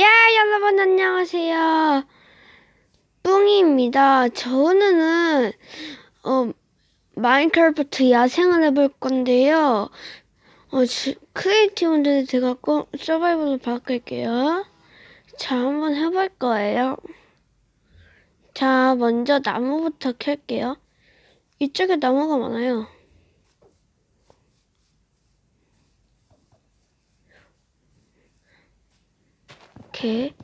야, 여러분 안녕하세요. 뿡이입니다. 저 오늘은 어 마인크래프트 야생을 해볼 건데요. 어 지- 크리에이티브인데 제가 꼭 서바이벌로 바꿀게요. 자, 한번 해볼 거예요. 자, 먼저 나무부터 캘게요. 이쪽에 나무가 많아요. 이렇게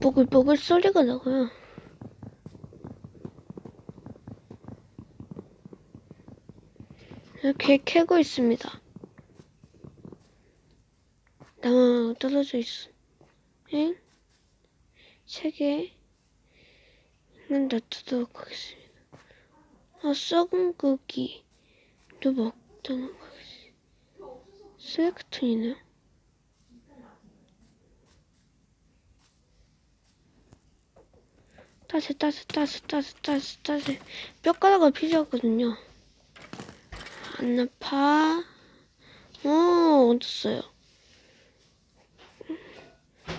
뽀글뽀글 소리가 나고요. 이렇게 캐고 있습니다. 나무 떨어져 있어. 엥? 세 개. 는 놔두도록 하겠습니다. 아, 썩은 고기도 먹도록 하겠습니다. 쓰레기통이네요. 따스 따스 따스 따스 따스 따스 뼈가루가 필요하거든요. 안 아파. 어 얻었어요.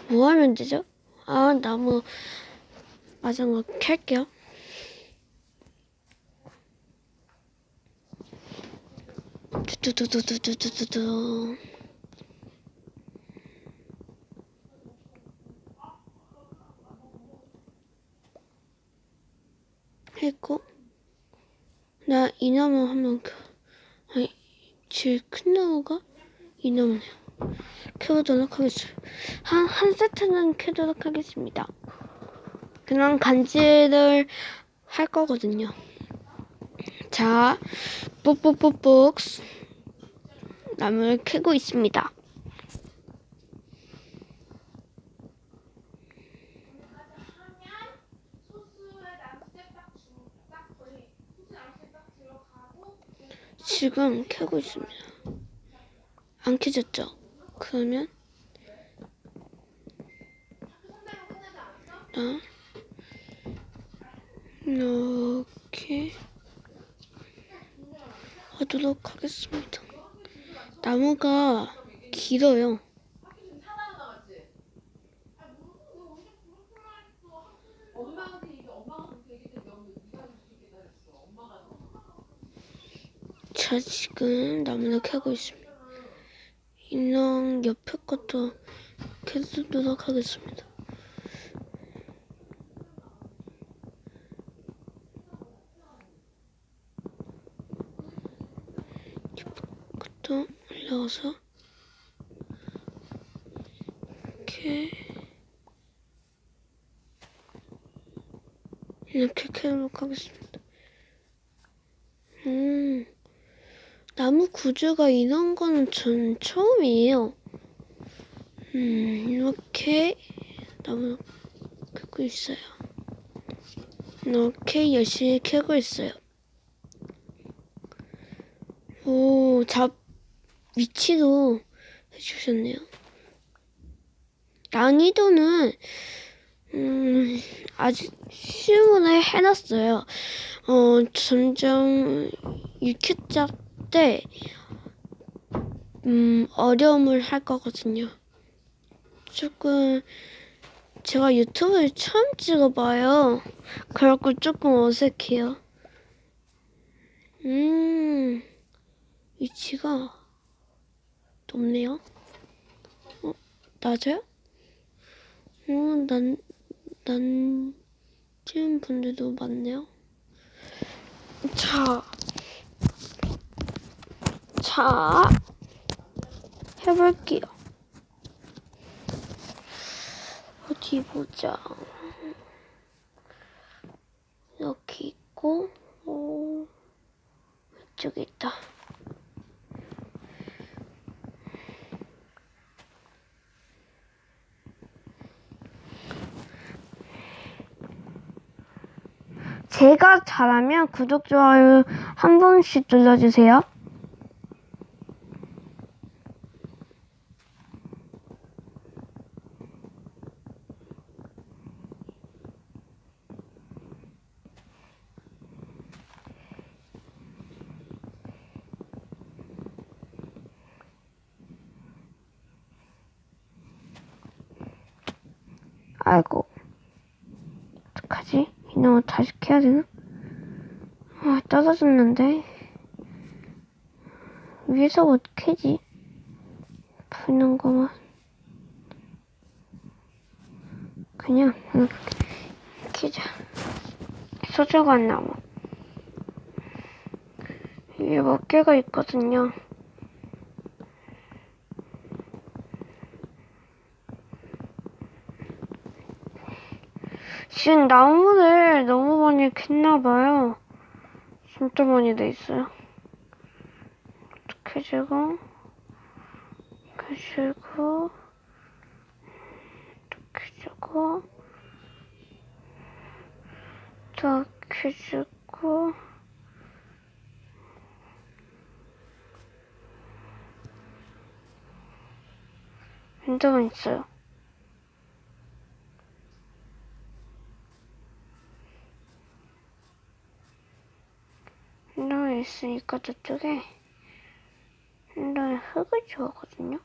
뭐 하면 되죠? 아 나무 거 캘게요. 두두두두두두두두 했고 나이 나무 한번 켜. 아니 제일 큰 나무가 이 나무네요 켜보도록 하겠습니다. 한, 한 세트는 켜도록 하겠습니다. 그냥 간지를 할 거거든요. 자 뽁뽁뽁뽁. 나무를 캐고 있습니다 지금 켜고 있습니다. 안 켜졌죠? 그러면 나 이렇게 하도록 하겠습니다. 나무가 길어요. 자, 나무를 캐고 있습니다. 인형 옆에 것도 캐도록 하겠습니다. 옆에 것도 올라가서 이렇게 이렇게 캐도록 하겠습니다. 음. 나무 구조가 이런 거는 전 처음이에요. 음, 이렇게 나무 캐고 있어요. 이렇게 열심히 캐고 있어요. 오, 잡, 위치도 해주셨네요. 난이도는, 음, 아직 쉬운 걸 해놨어요. 어, 점점 6회차 때, 음, 어려움을 할 거거든요. 조금, 제가 유튜브를 처음 찍어봐요. 그래갖고 조금 어색해요. 음, 위치가 높네요. 어, 낮아요? 어, 난, 난지은 분들도 많네요. 자, 자, 해볼게요. 어디 보자. 여기 있고, 오, 이쪽에 있다. 제가 잘하면 구독, 좋아요 한 번씩 눌러주세요. 아이고. 어떡하지? 이놈 다시 캐야 되나? 아, 떨어졌는데. 위에서 어떻게 캐지? 보이는 거만. 그냥, 이렇게 캐자. 소중한 나무. 위에 몇 개가 있거든요. 지금 나무를 너무 많이 캤나봐요. 진짜 많이 돼 있어요. 이렇게 주고, 이렇게 주고, 이렇게 주고, 또 이렇게 주고, 윈도우는 있어요. 윈도우 있으니까 저쪽에 윈도우에 흙을 주었거든요.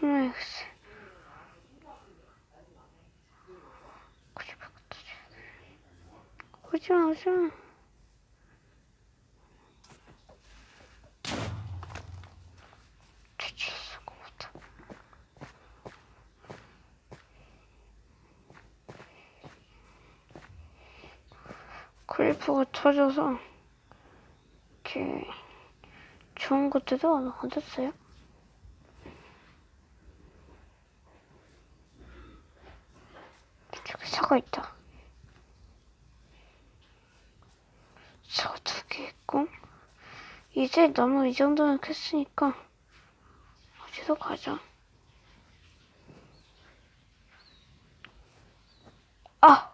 숨어야겠어. 굳이 바꿔 줘야 돼. 오지 마, 오지 마. 뒤질 수가 없다. 클리프가 터져서 이렇게 좋은 것들도 얻었어요. 사과 있다. 사과 두개 있고 이제 너무 이 정도는 캤으니까 어디로 가자. 아!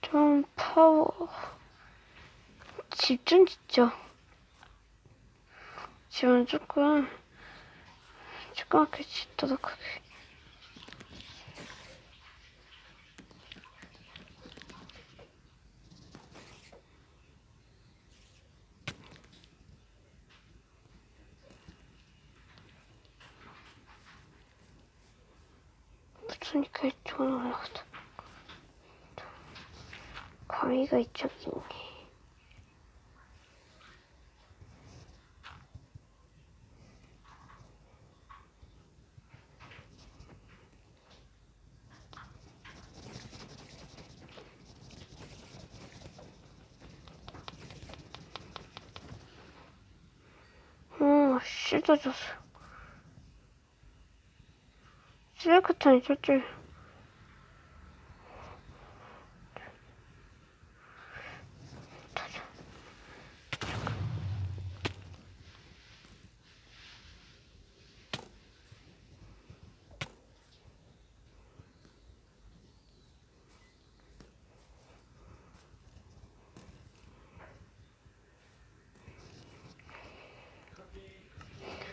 좀 파워. 집좀 짓죠. 집은 조금 조그맣게 짓도록 하게. 붙으니까 이쪽으로 올라가자. 거미가 이쪽이네. 어, 씻어줬어. 쓰레기통이 저쪽.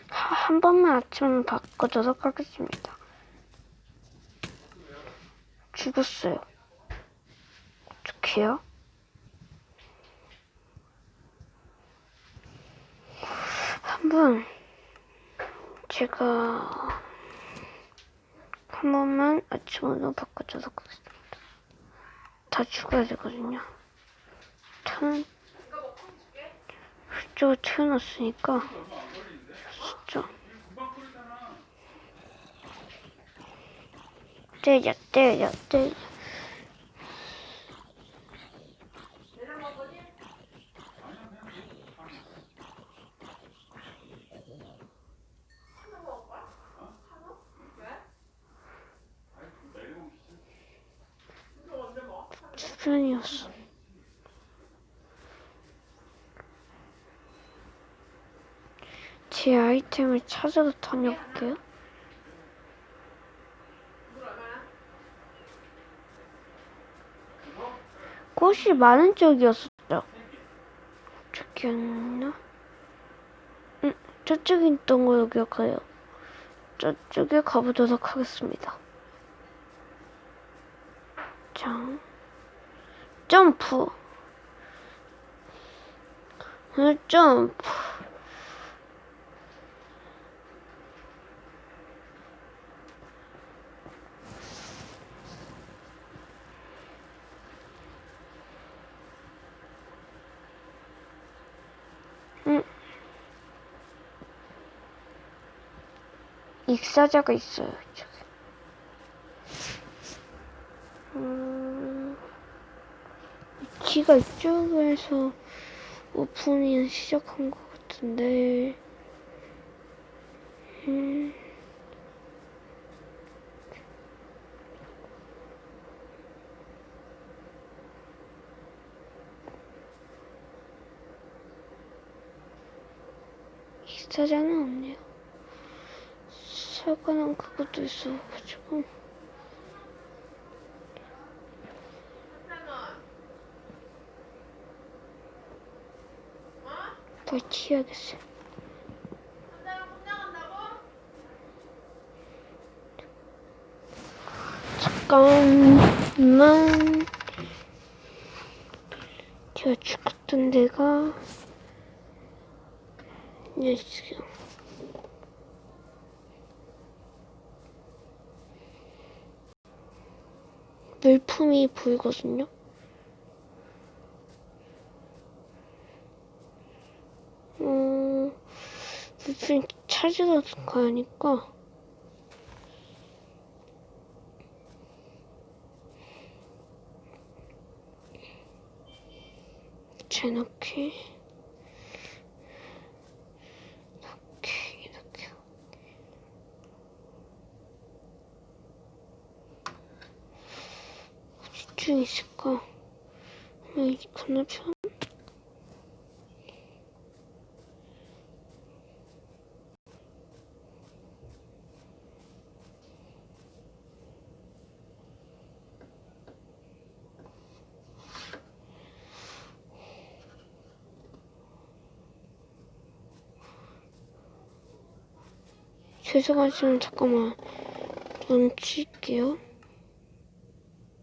하- 한 번만 아침은 바꿔줘서 하겠습니다. 죽었어요. 어떡해요? 한번 제가 한 번만 아침으로 바꿔줘서 하겠습니다. 다 죽어야 되거든요. 천 저거 태어났으니까 진짜 때려 때려 때려. 주변이었어. 제 아이템을 찾아서 다녀볼게요 꽃이 많은 쪽이었었죠. 저기였나? 응, 저쪽에 있던 걸로 기억해요. 저쪽에 가보도록 하겠습니다. 자, 점프. 어, 점프. 익사자가 있어요, 저기. 음, 위치가 이쪽에서 오픈이 시작한 것 같은데, 음, 익사자는 없네요. 사과는 그것도 있어가지고. 더 튀어야겠어요. 잠깐만. 제가 죽었던 데가 여기 있어요. 물품이 보이거든요. 음, 물품 찾으러 가니까 넣기 이렇게 어디쯤 있을까? 이 건너편? 죄송하지만 잠깐만 눈 칠게요.